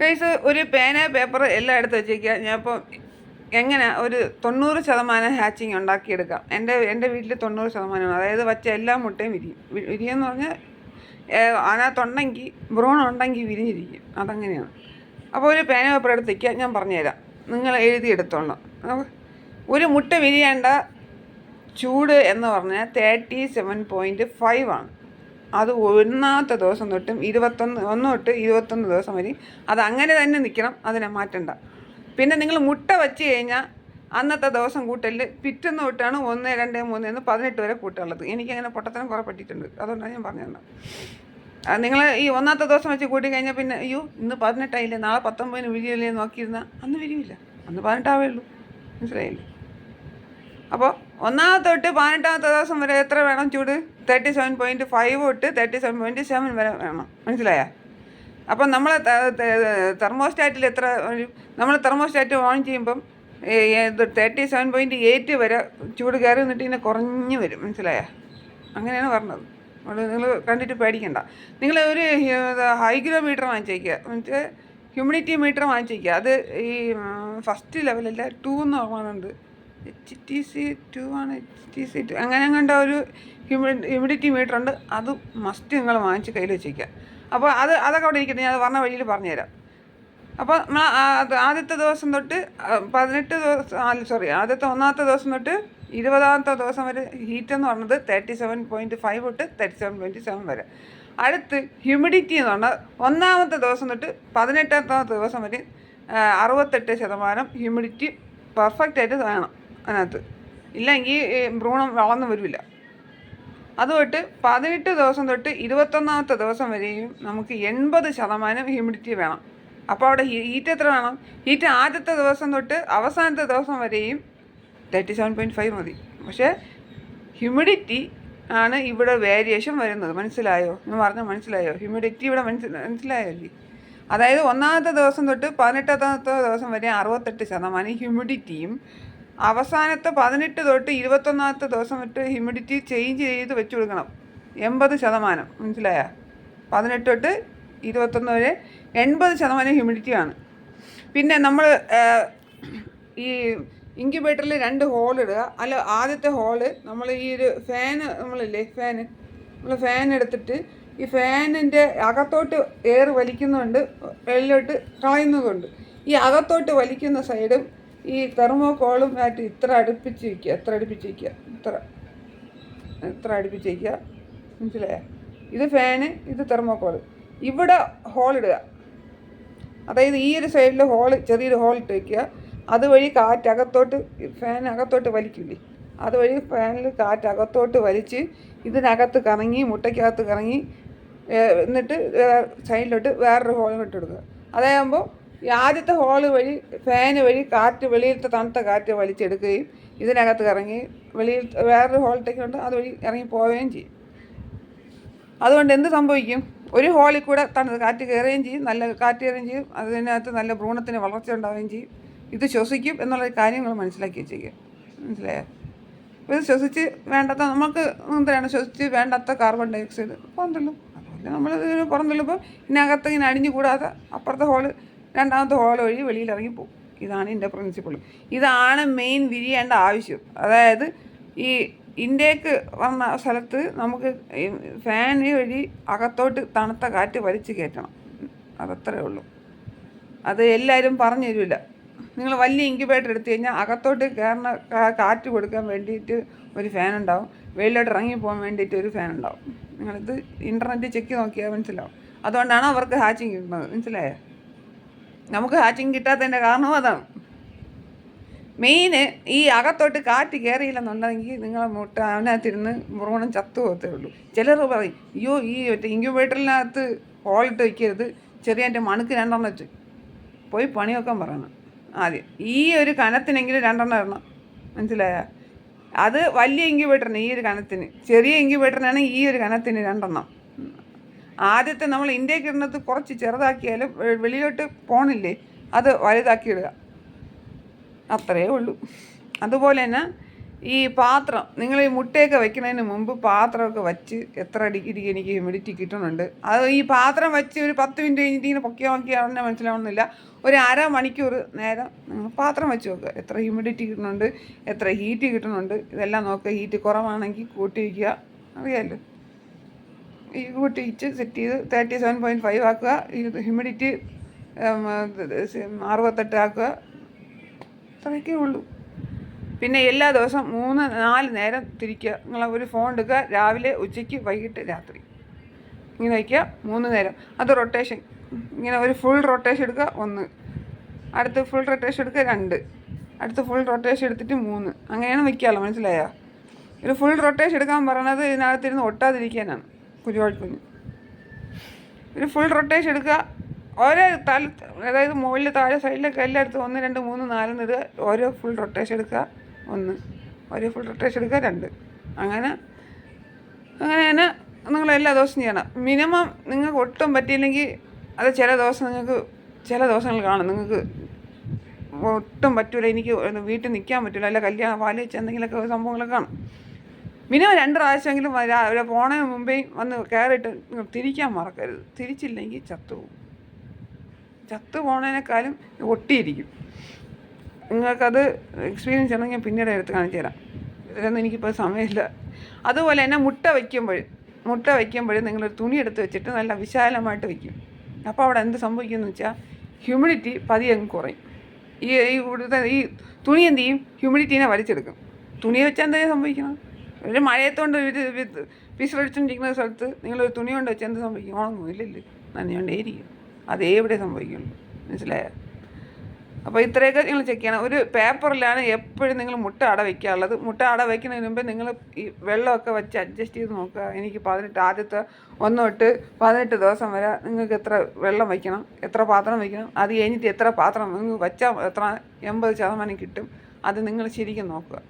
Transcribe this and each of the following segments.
Case ഒരു പേന paper എല്ലാം എടുത്ത് ഞാൻ ഇപ്പോൾ എങ്ങനെ ഒരു തൊണ്ണൂറ് ശതമാനം ഹാച്ചിങ് ഉണ്ടാക്കിയെടുക്കാം. എന്റെ എന്റെ വീട്ടിൽ തൊണ്ണൂറ് ശതമാനമാണ്. അതായത് വച്ച എല്ലാ മുട്ടയും വിരിയും. വിരിയെന്ന് പറഞ്ഞാൽ അതിനകത്തുണ്ടെങ്കിൽ ബ്രോൺ ഉണ്ടെങ്കിൽ വിരിഞ്ഞിരിക്കും. അതങ്ങനെയാണ്. അപ്പോൾ ഒരു പേന പേപ്പർ എടുത്ത് വയ്ക്കുക ഞാൻ പറഞ്ഞുതരാം. നിങ്ങൾ എഴുതിയെടുത്തോളാം ഒരു മുട്ട വിരിയേണ്ട ചൂട് എന്ന് പറഞ്ഞാൽ തേർട്ടി സെവൻ പോയിന്റ് ഫൈവ് ആണ്. അത് ഒന്നാമത്തെ ദിവസം തൊട്ടും ഇരുപത്തൊന്ന് ഒന്ന് തൊട്ട് ഇരുപത്തൊന്ന് ദിവസം വരെ അത് അങ്ങനെ തന്നെ നിൽക്കണം അതിനെ മാറ്റണ്ട. പിന്നെ നിങ്ങൾ മുട്ട വച്ച് കഴിഞ്ഞാൽ അന്നത്തെ ദിവസം കൂട്ടലിൽ പിറ്റേന്ന് തൊട്ടാണ് ഒന്ന് രണ്ട് മൂന്ന് എന്ന് പതിനെട്ട് വരെ കൂട്ടുള്ളത് എനിക്കങ്ങനെ പൊട്ടത്തനം കുറേ പറ്റിയിട്ടുണ്ട് അതുകൊണ്ടാണ് ഞാൻ പറഞ്ഞു തന്നെ നിങ്ങൾ ഈ ഒന്നാമത്തെ ദിവസം വെച്ച് കൂട്ടി കഴിഞ്ഞാൽ പിന്നെ അയ്യോ ഇന്ന് പതിനെട്ടായില്ലേ നാളെ പത്തൊമ്പതിന് വിരിയല്ലേ നോക്കിയിരുന്നാൽ അന്ന് വിരിയില്ല. അന്ന് പതിനെട്ടാവേ ഉള്ളൂ. മനസ്സിലായില്ലേ? അപ്പോൾ ഒന്നാമത്തെ തൊട്ട് പതിനെട്ടാമത്തെ ദിവസം വരെ എത്ര വേണം ചൂട്? തേർട്ടി സെവൻ പോയിന്റ് ഫൈവ് തൊട്ട് തേർട്ടി സെവൻ പോയിന്റ് സെവൻ വരെ വേണം. മനസ്സിലായ? അപ്പം നമ്മൾ തെർമോസ്റ്റാറ്റിൽ എത്ര നമ്മൾ തെർമോസ്റ്റാറ്റ് ഓൺ ചെയ്യുമ്പം തേർട്ടി സെവൻ പോയിന്റ് എയ്റ്റ് വരെ ചൂട് കയറി നിന്നിട്ട് ഇങ്ങനെ കുറഞ്ഞു വരും. മനസ്സിലായ? അങ്ങനെയാണ് പറഞ്ഞത്. അതുകൊണ്ട് നിങ്ങൾ കണ്ടിട്ട് പേടിക്കണ്ട. നിങ്ങൾ ഒരു ഹൈഗ്രോമീറ്റർ വാങ്ങിച്ചേക്കുക. മറ്റേ ഹ്യൂമിഡിറ്റി മീറ്റർ വാങ്ങിച്ചേക്കുക. അത് ഈ ഫസ്റ്റ് ലെവലല്ല ടൂ എന്ന് ഓർമ്മയുണ്ട് എച്ച് ടി സി ടു ആണ് എച്ച് ടി സി ടു അങ്ങനെ കണ്ട ഒരു ഹ്യൂമിഡി ഹ്യൂമിഡിറ്റി മീറ്റർ ഉണ്ട്. അത് മസ്റ്റ് നിങ്ങൾ വാങ്ങിച്ച് കയ്യിൽ വെച്ചിരിക്കുക അപ്പോൾ അത് അതൊക്കെ അവിടെ ഇരിക്കട്ടെ ഞാൻ അത് പറഞ്ഞ വഴിയിൽ പറഞ്ഞുതരാം. അപ്പോൾ നമ്മൾ ആദ്യത്തെ ദിവസം തൊട്ട് പതിനെട്ട് ദിവസം സോറി ആദ്യത്തെ ഒന്നാമത്തെ ദിവസം തൊട്ട് ഇരുപതാമത്തെ ദിവസം വരെ ഹീറ്റ് എന്ന് പറഞ്ഞത് തേർട്ടി സെവൻ പോയിന്റ് ഫൈവ് തൊട്ട് തേർട്ടി സെവൻ പോയിന്റ് സെവൻ വരെ. അടുത്ത് ഹ്യൂമിഡിറ്റി എന്ന് പറഞ്ഞാൽ ഒന്നാമത്തെ ദിവസം തൊട്ട് പതിനെട്ടാമത്തെ ദിവസം വരെ അറുപത്തെട്ട് ശതമാനം ഹ്യൂമിഡിറ്റി പെർഫെക്റ്റ് ആയിട്ട് വേണം അതിനകത്ത്. ഇല്ലെങ്കിൽ ഭ്രൂണം വളർന്നു വരില്ല. അതുതൊട്ട് പതിനെട്ട് ദിവസം തൊട്ട് ഇരുപത്തൊന്നാമത്തെ ദിവസം വരെയും നമുക്ക് എൺപത് ശതമാനം ഹ്യൂമിഡിറ്റി വേണം. അപ്പോൾ അവിടെ ഹീറ്റ് എത്ര വേണം? ഹീറ്റ് ആദ്യത്തെ ദിവസം തൊട്ട് അവസാനത്തെ ദിവസം വരെയും തേർട്ടി സെവൻ പോയിന്റ് ഫൈവ് മതി. പക്ഷേ ഹ്യൂമിഡിറ്റി ആണ് ഇവിടെ വേരിയേഷൻ വരുന്നത്. മനസ്സിലായോ? എന്ന് പറഞ്ഞാൽ മനസ്സിലായോ? ഹ്യൂമിഡിറ്റി ഇവിടെ മനസ്സി മനസ്സിലായോ അല്ലേ അതായത് ഒന്നാമത്തെ ദിവസം തൊട്ട് പതിനെട്ടാമത്തെ ദിവസം വരെ അറുപത്തെട്ട് ശതമാനം ഹ്യൂമിഡിറ്റിയും അവസാനത്തെ പതിനെട്ട് തൊട്ട് ഇരുപത്തൊന്നാമത്തെ ദിവസം തൊട്ട് ഹ്യൂമിഡിറ്റി ചേഞ്ച് ചെയ്ത് വെച്ച് കൊടുക്കണം. എൺപത് ശതമാനം. മനസ്സിലായ? പതിനെട്ട് തൊട്ട് ഇരുപത്തൊന്ന് വരെ എൺപത് ശതമാനം ഹ്യൂമിഡിറ്റിയാണ് പിന്നെ നമ്മൾ ഈ ഇൻക്യുബേറ്ററിൽ രണ്ട് ഹോൾ ഇടുക. അല്ല ആദ്യത്തെ ഹോൾ നമ്മൾ ഈ ഒരു ഫാന് നമ്മളില്ലേ ഫാന് നമ്മൾ ഫാൻ എടുത്തിട്ട് ഈ ഫാനിന്റെ അകത്തോട്ട് എയർ വലിക്കുന്നുണ്ട് വെളിയിലോട്ട് കളയുന്നതുണ്ട്. ഈ അകത്തോട്ട് വലിക്കുന്ന സൈഡും ഈ തെർമോകോളും ആയിട്ട് ഇത്ര അടുപ്പിച്ച് വയ്ക്കുക എത്ര അടുപ്പിച്ച് വയ്ക്കുക ഇത്ര ഇത്ര അടുപ്പിച്ച് വയ്ക്കുക മനസ്സിലായോ? ഇത് ഫാന് ഇത് തെർമോകോൾ ഇവിടെ ഹോൾ ഇടുക. അതായത് ഈ ഒരു സൈഡിൽ ഹോൾ ചെറിയൊരു ഹോൾ ഇട്ട് വയ്ക്കുക അതുവഴി കാറ്റ് അകത്തോട്ട് ഫാൻ അകത്തോട്ട് വലിക്കില്ലേ? അതുവഴി ഫാനിൽ കാറ്റ് അകത്തോട്ട് വലിച്ച് ഇതിനകത്ത് കറങ്ങി മുട്ടയ്ക്കകത്ത് കറങ്ങി എന്നിട്ട് സൈഡിലോട്ട് വേറൊരു ഹോൾ ഇട്ട് കൊടുക്കുക അതാകുമ്പോൾ ആദ്യത്തെ ഹോൾ വഴി ഫാന് വഴി കാറ്റ് വെളിയിലത്തെ തണുത്ത കാറ്റ് വലിച്ചെടുക്കുകയും ഇതിനകത്ത് ഇറങ്ങി വെളിയിൽ വേറൊരു ഹോളിലേക്ക് കൊണ്ട് അതുവഴി ഇറങ്ങി പോവുകയും ചെയ്യും. അതുകൊണ്ട് എന്ത് സംഭവിക്കും? ഒരു ഹോളിൽ കൂടെ തണുത്ത കാറ്റ് കയറുകയും ചെയ്യും നല്ല കാറ്റ് കയറുകയും ചെയ്യും അതിനകത്ത് നല്ല ഭ്രൂണത്തിന് വളർച്ച ഉണ്ടാവുകയും ചെയ്യും. ഇത് ശ്വസിക്കും എന്നുള്ള കാര്യങ്ങൾ മനസ്സിലാക്കി വെച്ചേക്കും. മനസ്സിലായോ? അപ്പോൾ ഇത് ശ്വസിച്ച് വേണ്ടാത്ത നമുക്ക് എന്താണ് ശ്വസിച്ച് വേണ്ടാത്ത കാർബൺ ഡൈ ഓക്സൈഡ് പുറന്തള്ളും അതുപോലെ നമ്മൾ പുറന്തള്ളുമ്പോൾ ഇതിനകത്ത് ഇങ്ങനെ അടിഞ്ഞു കൂടാതെ അപ്പുറത്തെ ഹോൾ രണ്ടാമത്തെ ഹോൾ വഴി വെളിയിൽ ഇറങ്ങി പോകും. ഇതാണ് എന്റെ പ്രിൻസിപ്പിൾ ഇതാണ് മെയിൻ വിരിയേണ്ട ആവശ്യം. അതായത് ഈ ഇൻഡേക്ക് വന്ന സ്ഥലത്ത് നമുക്ക് ഫാൻ വഴി അകത്തോട്ട് തണുത്ത കാറ്റ് വലിച്ച് കയറ്റണം. അതത്രേ ഉള്ളൂ. അത് എല്ലാവരും പറഞ്ഞു തരില്ല നിങ്ങൾ വലിയ ഇൻക്യുബേറ്റർ എടുത്തു കഴിഞ്ഞാൽ അകത്തോട്ട് കയറുന്ന കാറ്റ് കൊടുക്കാൻ വേണ്ടിയിട്ട് ഒരു ഫാൻ ഉണ്ടാവും. വെളിയിലോട്ട് ഇറങ്ങി പോകാൻ വേണ്ടിയിട്ട് ഒരു ഫാൻ ഉണ്ടാവും. നിങ്ങളിത് ഇന്റർനെറ്റ് ചെക്ക് നോക്കിയാൽ മനസ്സിലാവും. അതുകൊണ്ടാണ് അവർക്ക് ഹാച്ചിങ് കിട്ടുന്നത്. മനസ്സിലായോ? നമുക്ക് കാറ്റും കിട്ടാത്തതിന്റെ കാരണം അതാണ്. മെയിന് ഈ അകത്തോട്ട് കാറ്റ് കയറിയില്ലെന്നുണ്ടെങ്കിൽ നിങ്ങൾ മുട്ട അതിനകത്തിരുന്ന് മുറുകണം ചത്തു പോകത്തേ ഉള്ളൂ. ചിലർ പറയും അയ്യോ ഈ മറ്റേ ഇൻക്യുബേറ്ററിനകത്ത് ഹോളിട്ട് വയ്ക്കരുത് ചെറിയ എന്റെ മണുക്ക് രണ്ടെണ്ണം വെച്ച്. പോയി പണിയൊക്കെ പറയണം. ആദ്യം ഈ ഒരു കനത്തിനെങ്കിലും രണ്ടെണ്ണം ഇടണം. മനസ്സിലായ? അത് വലിയ ഇൻക്യുബേറ്ററിന് ഈ ഒരു കനത്തിന് ചെറിയ ഇൻക്യുബേറ്ററിനാണ് ഈ ഒരു കനത്തിന് രണ്ടെണ്ണം. ആദ്യത്തെ നമ്മൾ ഇന്ത്യയ്ക്ക് ഇടുന്നത് കുറച്ച് ചെറുതാക്കിയാലും വെളിയിലോട്ട് പോണില്ലേ അത് വലുതാക്കി ഇടുക. അത്രയേ ഉള്ളൂ. അതുപോലെ തന്നെ ഈ പാത്രം നിങ്ങൾ ഈ മുട്ടയൊക്കെ വെക്കുന്നതിന് മുമ്പ് പാത്രമൊക്കെ വച്ച് എത്ര ഡിഗ്രി എനിക്ക് ഹ്യൂമിഡിറ്റി കിട്ടുന്നുണ്ട്. അത് ഈ പാത്രം വെച്ച് ഒരു പത്ത് മിനിറ്റ് കഴിഞ്ഞിട്ട് ഇങ്ങനെ പൊക്കി നോക്കിയാൽ തന്നെ മനസ്സിലാവുന്നില്ല. ഒരു അര മണിക്കൂർ നേരം നിങ്ങൾ പാത്രം വെച്ച് നോക്കുക. എത്ര ഹ്യൂമിഡിറ്റി കിട്ടുന്നുണ്ട് എത്ര ഹീറ്റ് കിട്ടുന്നുണ്ട് ഇതെല്ലാം നോക്കുക. ഹീറ്റ് കുറവാണെങ്കിൽ കൂട്ടി വയ്ക്കുക അറിയാമല്ലോ ഇച്ച് സെറ്റ് ചെയ്ത് തേർട്ടി സെവൻ പോയിന്റ് ഫൈവ് ആക്കുക. ഈ ഹ്യൂമിഡിറ്റി അറുപത്തെട്ട് ആക്കുക. അത്രയൊക്കെ ഉള്ളൂ. പിന്നെ എല്ലാ ദിവസവും മൂന്ന് നാല് നേരം തിരിക്കുക. നിങ്ങൾ ഒരു ഫോൺ എടുക്കുക. രാവിലെ ഉച്ചയ്ക്ക് വൈകിട്ട് രാത്രി. ഇങ്ങനെ വയ്ക്കുക. മൂന്ന് നേരം. അത് റൊട്ടേഷൻ ഇങ്ങനെ ഒരു ഫുൾ റൊട്ടേഷൻ എടുക്കുക. ഒന്ന്. അടുത്ത് ഫുൾ റൊട്ടേഷൻ എടുക്കുക. രണ്ട്. അടുത്ത് ഫുൾ റൊട്ടേഷൻ എടുത്തിട്ട് മൂന്ന്. അങ്ങനെയാണ് വയ്ക്കാമല്ലോ. മനസ്സിലായോ? ഒരു ഫുൾ റൊട്ടേഷൻ എടുക്കാൻ പറയണത് ഇതിനകത്തിരുന്ന് ഒട്ടാതിരിക്കാനാണ്. കുരുവാഴ് പിന്നെ ഫുൾ റൊട്ടേഷൻ എടുക്കുക. ഓരോ തല അതായത് മുകളിൽ താഴെ സൈഡിലൊക്കെ എല്ലായിടത്തും ഒന്ന് രണ്ട് മൂന്ന് നാലെന്ന് ഇടുക. ഓരോ ഫുൾ റൊട്ടേഷൻ എടുക്കുക. ഒന്ന്. ഓരോ ഫുൾ റൊട്ടേഷൻ എടുക്കുക രണ്ട്. അങ്ങനെ. അങ്ങനെ തന്നെ നിങ്ങൾ എല്ലാ ദിവസവും ചെയ്യണം. മിനിമം നിങ്ങൾക്ക് ഒട്ടും പറ്റിയില്ലെങ്കിൽ അത് ചില ദിവസം നിങ്ങൾക്ക് ചില ദിവസങ്ങൾ കാണും. നിങ്ങൾക്ക് ഒട്ടും പറ്റൂല. എനിക്ക് വീട്ടിൽ നിൽക്കാൻ പറ്റില്ല അല്ല കല്യാണം പാലിച്ച് എന്തെങ്കിലുമൊക്കെ സംഭവങ്ങളൊക്കെ കാണും. മിനിമം രണ്ട് പ്രാവശ്യമെങ്കിലും അവരെ പോണതിന് മുമ്പേ വന്ന് കയറിയിട്ട് തിരിക്കാൻ മറക്കരുത്. തിരിച്ചില്ലെങ്കിൽ ചത്തുപോകും ചത്തു പോണതിനേക്കാളും ഒട്ടിയിരിക്കും. നിങ്ങൾക്കത് എക്സ്പീരിയൻസ് ചെയ്യണമെങ്കിൽ ഞാൻ പിന്നീട് എടുത്ത് കാണിച്ചു തരാം. ഇതിലൊന്നും എനിക്കിപ്പോൾ സമയമില്ല. അതുപോലെ തന്നെ മുട്ട വയ്ക്കുമ്പോൾ മുട്ട വയ്ക്കുമ്പോഴും നിങ്ങളൊരു തുണി എടുത്ത് വെച്ചിട്ട് നല്ല വിശാലമായിട്ട് വയ്ക്കും. അപ്പോൾ അവിടെ എന്ത് സംഭവിക്കുമെന്ന് വെച്ചാൽ ഹ്യൂമിഡിറ്റി പതിയെ അങ്ങ് കുറയും. ഈ ഈ ഇവിടുത്തെ ഈ തുണി എന്ത് ചെയ്യും? ഹ്യൂമിഡിറ്റീനെ വലിച്ചെടുക്കും. തുണി വെച്ചാൽ എന്താ സംഭവിക്കണം ഒരു മഴയത്തോണ്ട് ഇത് പിശ്രടിച്ചോണ്ടിരിക്കുന്ന സ്ഥലത്ത് നിങ്ങളൊരു തുണി കൊണ്ട് വെച്ചാൽ എന്ത് സംഭവിക്കും? ഉണങ്ങും. ഇല്ലില്ല നനഞ്ഞുകൊണ്ടേയിരിക്കും അതേ ഇവിടെ സംഭവിക്കുള്ളൂ. മനസ്സിലായോ? അപ്പോൾ ഇത്രയൊക്കെ നിങ്ങൾ ചെക്ക് ചെയ്യണം. ഒരു പേപ്പറിലാണ് എപ്പോഴും നിങ്ങൾ മുട്ട അട വയ്ക്കാനുള്ളത് മുട്ട അട വയ്ക്കുന്നതിന് മുമ്പ് നിങ്ങൾ ഈ വെള്ളമൊക്കെ വെച്ച് അഡ്ജസ്റ്റ് ചെയ്ത് നോക്കുക. എനിക്ക് പതിനെട്ട് ആദ്യത്തെ ഒന്ന് തൊട്ട് പതിനെട്ട് ദിവസം വരെ നിങ്ങൾക്ക് എത്ര വെള്ളം വയ്ക്കണം എത്ര പാത്രം വയ്ക്കണം അത് കഴിഞ്ഞിട്ട് എത്ര പാത്രം നിങ്ങൾ വെച്ചാൽ എത്ര എൺപത് ശതമാനം കിട്ടും. അത് നിങ്ങൾ ശരിക്കും നോക്കുക.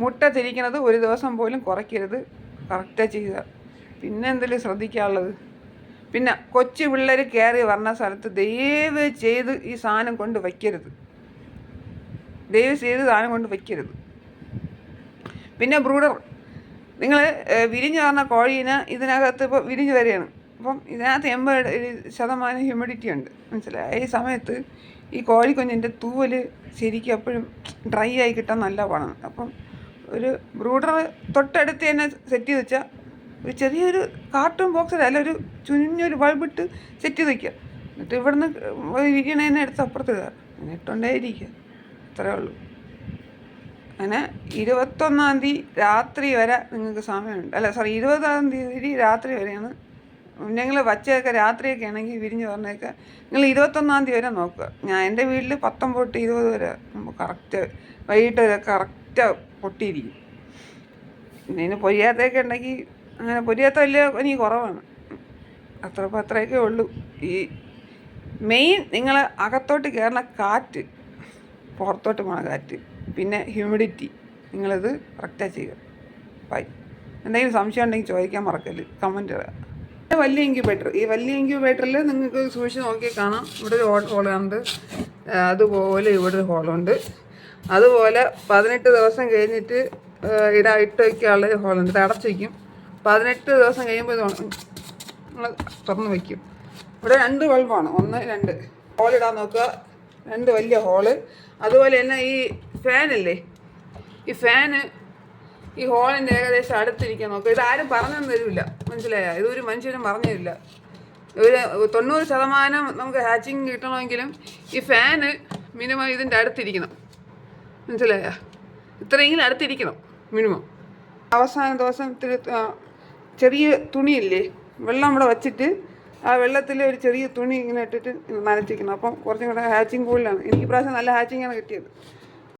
മുട്ട തിരിക്കുന്നത് ഒരു ദിവസം പോലും കുറയ്ക്കരുത്. കറക്റ്റാണ് ചെയ്യുക. പിന്നെ എന്തെങ്കിലും ശ്രദ്ധിക്കാനുള്ളത്? പിന്നെ കൊച്ചു പിള്ളേർ കയറി വരണ സ്ഥലത്ത് ദയവ് ചെയ്ത് ഈ സാധനം കൊണ്ട് വയ്ക്കരുത്. ദയവ് ചെയ്ത് സാധനം കൊണ്ട് വയ്ക്കരുത്. പിന്നെ ബ്രൂഡർ നിങ്ങൾ വിരിഞ്ഞു പറഞ്ഞ കോഴീനെ ഇതിനകത്ത് ഇപ്പോൾ വിരിഞ്ഞ് വരികയാണ് അപ്പം ഇതിനകത്ത് എൺപത് ശതമാനം ഹ്യൂമിഡിറ്റി ഉണ്ട്. മനസ്സിലായി? ഈ സമയത്ത് ഈ കോഴിക്കുഞ്ഞിന്റെ തൂവൽ ശരിക്കും എപ്പോഴും ഡ്രൈ ആയി കിട്ടാൻ നല്ല പണം അപ്പം ഒരു ബ്രൂഡർ തൊട്ടടുത്ത് തന്നെ സെറ്റ് ചെയ്ത് വെച്ചാൽ ഒരു ചെറിയൊരു കാർട്ടൂൺ ബോക്സിൽ അല്ല ഒരു ചുഞ്ഞൊരു ബൾബിട്ട് സെറ്റ് ചെയ്ത് വയ്ക്കുക എന്നിട്ട് ഇവിടുന്ന് ഇരിക്കണതിനെ എടുത്ത് അപ്പുറത്ത് ഇടുക. അങ്ങനെ ഇട്ടുകൊണ്ടേ ഇരിക്കുക. അത്രേ ഉള്ളൂ. അങ്ങനെ ഇരുപത്തൊന്നാം തീയതി രാത്രി വരെ നിങ്ങൾക്ക് സമയമുണ്ട്. അല്ല സോറി ഇരുപതാം തീയതി രാത്രി വരെയാണ്. ഞങ്ങൾ വച്ചതൊക്കെ രാത്രിയൊക്കെ ആണെങ്കിൽ വിരിഞ്ഞ് പറഞ്ഞേക്കെ. നിങ്ങൾ ഇരുപത്തൊന്നാം തീയതി വരെ നോക്കുക. ഞാൻ എന്റെ വീട്ടിൽ പത്തൊമ്പത് തൊട്ട് ഇരുപത് വരെ കറക്റ്റ് വൈകിട്ട് വരെ കറക്റ്റ് പൊട്ടിയിരിക്കും. ഇതിന് പൊരിയാത്തൊക്കെ ഉണ്ടെങ്കിൽ അങ്ങനെ പൊരിയാത്ത വലിയ എനിക്ക് കുറവാണ്. അത്ര അത്രയൊക്കെ ഉള്ളൂ. ഈ മെയിൻ നിങ്ങൾ അകത്തോട്ട് കയറുന്ന കാറ്റ് പുറത്തോട്ട് പോണ കാറ്റ് പിന്നെ ഹ്യൂമിഡിറ്റി നിങ്ങളിത് കറക്റ്റാണ് ചെയ്യുക. ബൈ എന്തെങ്കിലും സംശയം ഉണ്ടെങ്കിൽ ചോദിക്കാൻ മറക്കല്ല് കമന്റ് ഇടുക. വലിയ ഇൻക്യുബേറ്റർ ഈ വലിയ ഇൻക്യൂബേറ്ററിൽ നിങ്ങൾക്ക് സൂക്ഷിച്ച് നോക്കി കാണാം. ഇവിടെ ഒരു ഹോൾ ഹോളുണ്ട് അതുപോലെ ഇവിടെ ഒരു ഹോളുണ്ട് അതുപോലെ പതിനെട്ട് ദിവസം കഴിഞ്ഞിട്ട് ഇട ഇട്ട് വയ്ക്കാനുള്ള ഹോൾ ഇത് അടച്ചു വയ്ക്കും പതിനെട്ട് ദിവസം കഴിയുമ്പോൾ ഇത് നമ്മൾ തുറന്ന് വയ്ക്കും ഇവിടെ രണ്ട് ബൾബാണ്. ഒന്ന് രണ്ട്. ഹോളിടാൻ നോക്കുക. രണ്ട് വലിയ ഹോൾ അതുപോലെ തന്നെ ഈ ഫാനില്ലേ ഈ ഫാന് ഈ ഹോളിന്റെ ഏകദേശം അടുത്തിരിക്കാൻ നോക്കുക. ഇതാരും പറഞ്ഞു തരില്ല മനസ്സിലായ? ഇതൊരു മനുഷ്യനും പറഞ്ഞു തരില്ല. ഒരു തൊണ്ണൂറ് ശതമാനം നമുക്ക് ഹാച്ചിങ് കിട്ടണമെങ്കിലും ഈ ഫാന് മിനിമം ഇതിന്റെ അടുത്തിരിക്കണം. മനസ്സിലായോ? ഇത്രയെങ്കിലും അടുത്തിരിക്കണം മിനിമം അവസാന ദിവസം ചെറിയ തുണിയില്ലേ വെള്ളം ഇവിടെ വച്ചിട്ട് ആ വെള്ളത്തിൽ ഒരു ചെറിയ തുണി ഇങ്ങനെ ഇട്ടിട്ട് നനച്ചിരിക്കണം. അപ്പം കുറച്ചും കൂടെ ഹാച്ചിങ് കൂടുതലാണ് എനിക്ക് പ്രാവശ്യം നല്ല ഹാച്ചിങ്ങാണ് കിട്ടിയത്.